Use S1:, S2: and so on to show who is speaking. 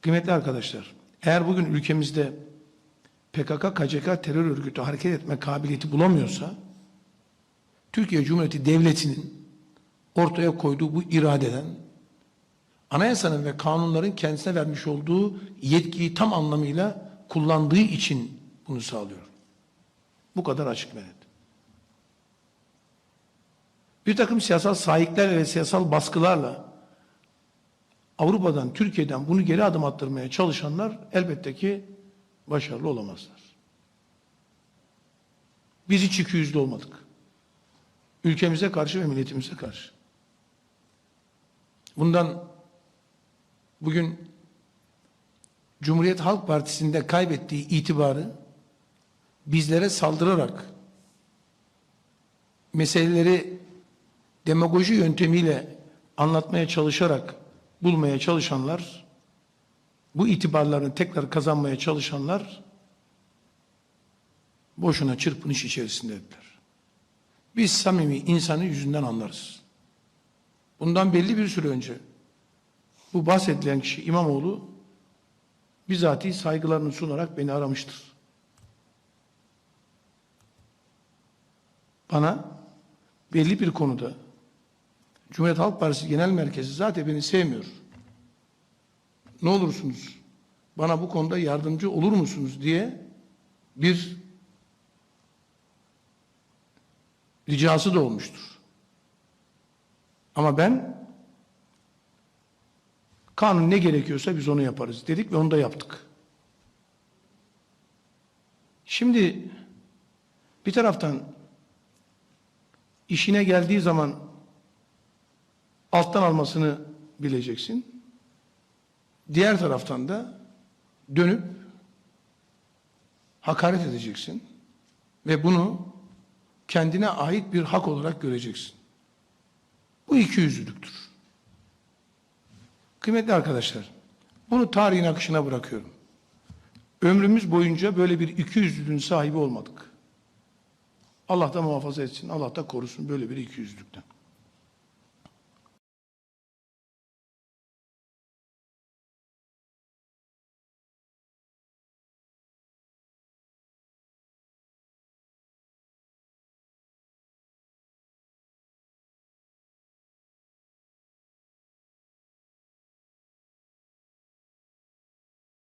S1: Kıymetli arkadaşlar, eğer bugün ülkemizde PKK, KCK terör örgütü hareket etme kabiliyeti bulamıyorsa, Türkiye Cumhuriyeti Devleti'nin ortaya koyduğu bu iradeden, anayasanın ve kanunların kendisine vermiş olduğu yetkiyi tam anlamıyla kullandığı için bunu sağlıyor. Bu kadar açık ve net. Bir takım siyasal sahiplerle ve siyasal baskılarla Avrupa'dan, Türkiye'den bunu geri adım attırmaya çalışanlar elbette ki başarılı olamazlar. Biz hiç iki yüzlü olmadık. Ülkemize karşı ve milletimize karşı. Bundan bugün Cumhuriyet Halk Partisi'nde kaybettiği itibarı bizlere saldırarak meseleleri demagoji yöntemiyle anlatmaya çalışarak bulmaya çalışanlar, bu itibarlarını tekrar kazanmaya çalışanlar boşuna çırpınış içerisindediler. Biz samimi insanı yüzünden anlarız. Bundan belli bir süre önce bu bahsedilen kişi İmamoğlu bizatihi saygılarını sunarak beni aramıştır. Bana belli bir konuda Cumhuriyet Halk Partisi Genel Merkezi zaten beni sevmiyor. Ne olursunuz bana bu konuda yardımcı olur musunuz diye bir ricası da olmuştur. Ama ben kanun ne gerekiyorsa biz onu yaparız dedik ve onu da yaptık. Şimdi bir taraftan işine geldiği zaman alttan almasını bileceksin. Diğer taraftan da dönüp hakaret edeceksin ve bunu kendine ait bir hak olarak göreceksin. Bu iki yüzlülüktür. Kıymetli arkadaşlar, bunu tarihin akışına bırakıyorum. Ömrümüz boyunca böyle bir iki yüzlülüğün sahibi olmadık. Allah da muhafaza etsin, Allah da korusun böyle bir iki yüzlülükten.